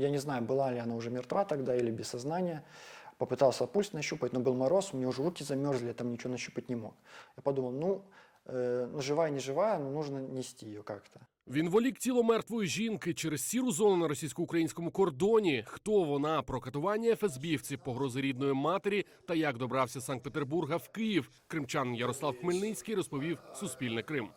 Я не знаю, была ли она уже мертва тогда или без сознания. Попытался пульс нащупать, но был мороз, у меня уже руки замерзли, я там ничего нащупать не мог. Я подумал, ну, э, ну живая, не живая, но нужно нести ее как-то. Він волік тіло мертвої жінки через сіру зону на російсько-українському кордоні. Хто вона про катування ФСБівців, погрози рідної матері та як добрався з Санкт-Петербурга в Київ. Кримчан Ярослав Хмельницький розповів Суспільне Крим.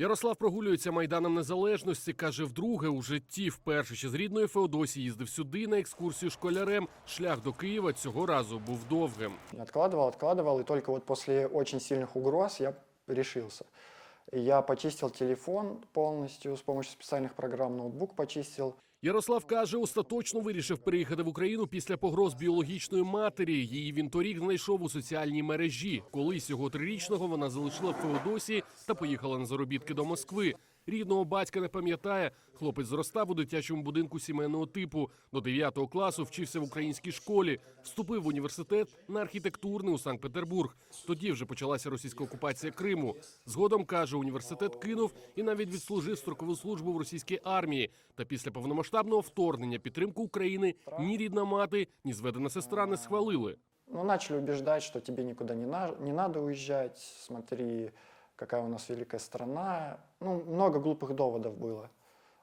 Ярослав прогулюється майданом незалежності. каже, вдруге у житті вперше ще з рідної Феодосії їздив сюди на екскурсію школярем. Шлях до Києва цього разу був довгим. Откладывал, откладывал, и только вот после очень сильных угроз я решился. И Я почистил телефон полностью с помощью специальных программ, ноутбук почистил. Ярослав каже, остаточно вирішив переїхати в Україну після погроз біологічної матері. Її він торік знайшов у соціальній мережі. Колись його трирічного вона залишила в Феодосії та поїхала на заробітки до Москви. Рідного батька не пам'ятає. Хлопець зростав у дитячому будинку сімейного типу. До 9 класу вчився в українській школі. Вступив в університет на архітектурний у Санкт-Петербург. Тоді вже почалася російська окупація Криму. Згодом каже, університет кинув і навіть відслужив строкову службу в російській армії. Та після повномасштабного вторгнення підтримку України ні рідна мати, ні зведена сестра не схвалили. Ну, начали убеждать, что тебе никуда не, на- не надо уезжать, смотри, какая у нас великая страна. Ну, много глупых доводов было,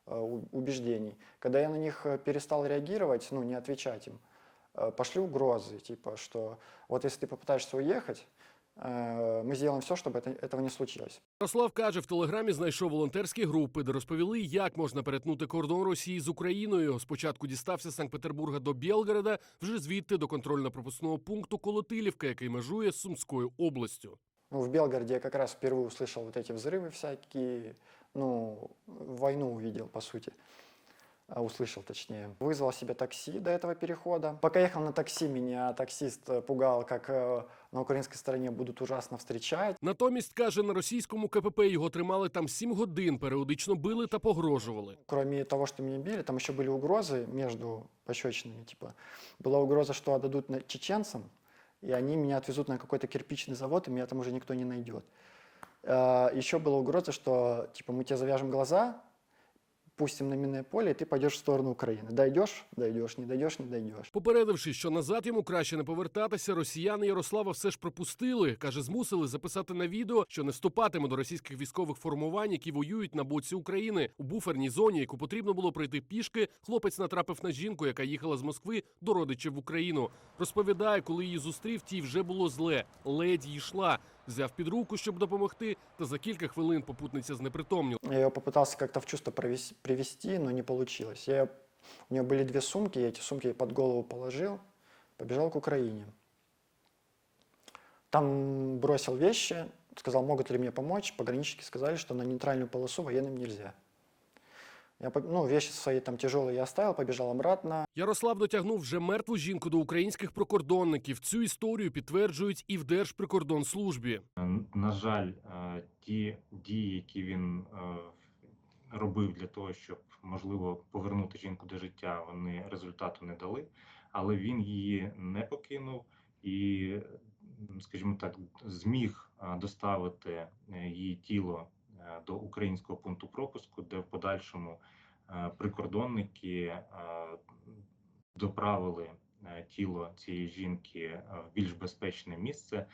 э, у- убеждений. Когда я на них э, перестал реагировать, ну, не отвечать им, э, пошли угрозы, типа, что вот если ты попытаешься уехать, э, мы сделаем все, чтобы это, этого не случилось. Ярослав каже, в телеграмі знайшов волонтерські групи, де розповіли, як можна перетнути кордон Росії з Україною. Спочатку дістався з Санкт-Петербурга до Білгорода, вже звідти до контрольно-пропускного пункту Колотилівка, який межує з Сумською областю. Ну, в Белгороде я как раз впервые услышал вот эти взрывы всякие, ну, войну увидел, по сути. А, Услышал, точнее. Вызвал себе такси до этого перехода. Пока ехал на такси, меня таксист э, пугал, как э, на украинской стороне будут ужасно встречать. Натомість каже, на російському КПП його тримали там сім годин, періодично били та погрожували. Кроме того, что меня били, там еще были угрозы между пощечинами. Типа, была угроза, что отдадут на чеченцам, и они меня отвезут на какой-то кирпичный завод, и меня там уже никто не найдет. А, Еще была угроза, что типа мы тебе завяжем глаза, пустим на минное поле, и ты пойдешь в сторону Украины. Дойдешь, дойдешь, не дойдешь, не дойдешь. Попередивши, що назад йому краще не повертатися, росіяни Ярослава все ж пропустили. Каже, змусили записати на відео, що не вступатиме до російських військових формувань, які воюють на боці України. У буферній зоні, яку потрібно було пройти пішки, хлопець натрапив на жінку, яка їхала з Москви до родичів в Україну. Розповідає, коли її зустрів, тій вже було зле. Ледь йшла Взяв під руку, щоб допомогти, та за кілька хвилин попутниця знепритомніла. Я ее попытался как-то в чувство провес- привести, но не получилось. Я, у нее были две сумки, я эти сумки ей под голову положил, побежал к Украине. Там бросил вещи, сказал, могут ли мне помочь. Пограничники сказали, что на нейтральную полосу военным нельзя. Я, ну, вещи свои там тяжелые я оставил, побежал обратно. Ярослав дотягнув вже мертву жінку до українських прикордонників. Цю історію підтверджують і в Держприкордонслужбі. Е, На жаль, е, ті дії, які він е, робив для того, щоб можливо повернути жінку до життя, вони результату не дали, але він її не покинув і, скажімо так, зміг доставити її тіло до українського пункту пропуску, де в подальшому е, прикордонники е, доправили е, тіло цієї жінки в більш безпечне місце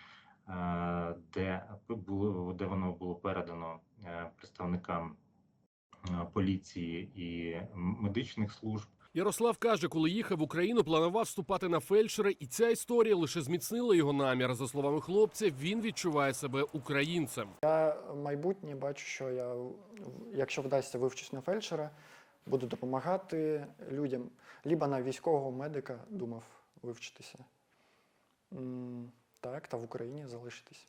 де було де воно було передано представникам поліції і медичних служб. Ярослав каже, коли їхав в Україну, планував вступати на фельдшера, і ця історія лише зміцнила його намір. За словами хлопця, він відчуває себе українцем. Я майбутнє бачу, що я, якщо вдасться вивчусь на фельдшера, буду допомагати людям. Либо на військового медика думав вивчитися. Так, та в Україні залишитись.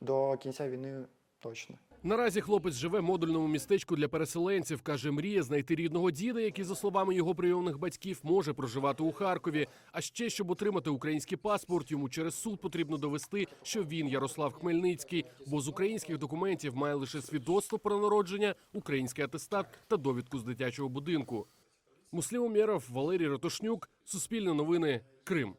До кінця війни точно. Наразі хлопець живе в модульному містечку для переселенців. каже, мріє знайти рідного діда, який, за словами його прийомних батьків, може проживати у Харкові. А ще щоб отримати український паспорт, йому через суд потрібно довести, що він Ярослав Хмельницький, бо з українських документів має лише свідоцтво про народження, український атестат та довідку з дитячого будинку. Муслім Умєров, Валерій Ратушнюк, Суспільне новини, Крим.